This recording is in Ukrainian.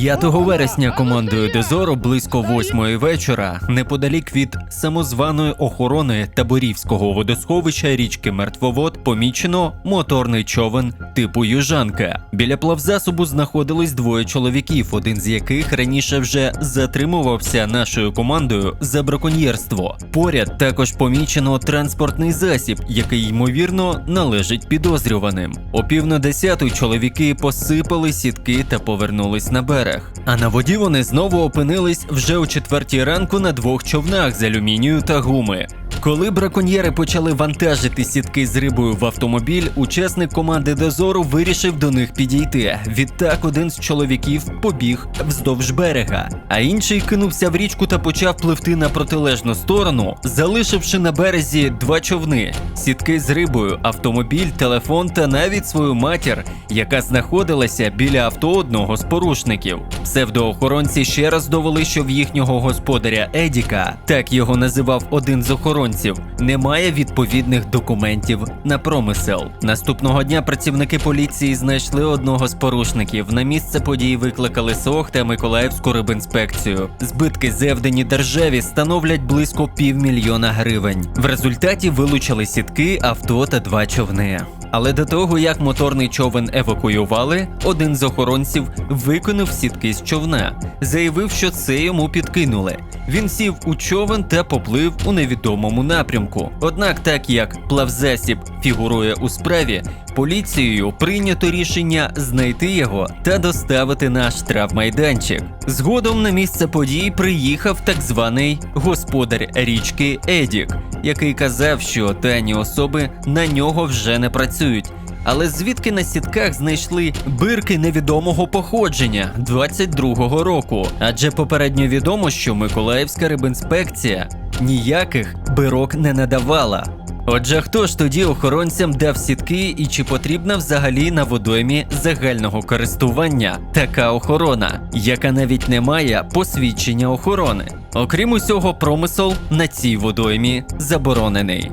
5 вересня командою Дозору близько 8 вечора, неподалік від самозваної охорони Таборівського водосховища річки Мертвовод, помічено моторний човен типу южанка. Біля плавзасобу знаходились двоє чоловіків, один з яких раніше вже затримувався нашою командою за браконьєрство. Поряд також помічено транспортний засіб, який ймовірно належить підозрюваним. О пів на десяту чоловіки посипали сітки та повернулись на берег. А на воді вони знову опинились вже о четвертій ранку на двох човнах з алюмінію та гуми. Коли браконьєри почали вантажити сітки з рибою в автомобіль, учасник команди дозору вирішив до них підійти. Відтак один з чоловіків побіг вздовж берега, а інший кинувся в річку та почав пливти на протилежну сторону, залишивши на березі два човни: сітки з рибою, автомобіль, телефон та навіть свою матір, яка знаходилася біля авто одного з порушників. Псевдоохоронці ще раз довели, що в їхнього господаря Едіка, так його називав один з охоронців, немає відповідних документів на промисел. Наступного дня працівники поліції знайшли одного з порушників. На місце події викликали СОХ та Миколаївську рибінспекцію. Збитки зевдені державі становлять близько півмільйона гривень. В результаті вилучили сітки, авто та два човни. Але до того, як моторний човен евакуювали, один з охоронців викинув сітки з човна, заявив, що це йому підкинули. Він сів у човен та поплив у невідомому напрямку. Однак, так як плавзасіб фігурує у справі, поліцією прийнято рішення знайти його та доставити на штрафмайданчик. Згодом на місце подій приїхав так званий господар річки Едік, який казав, що дані особи на нього вже не працюють. Але звідки на сітках знайшли бирки невідомого походження 22-го року? Адже попередньо відомо, що Миколаївська рибінспекція ніяких бирок не надавала. Отже, хто ж тоді охоронцям дав сітки і чи потрібна взагалі на водоймі загального користування така охорона, яка навіть не має посвідчення охорони? Окрім усього, промисел на цій водоймі заборонений.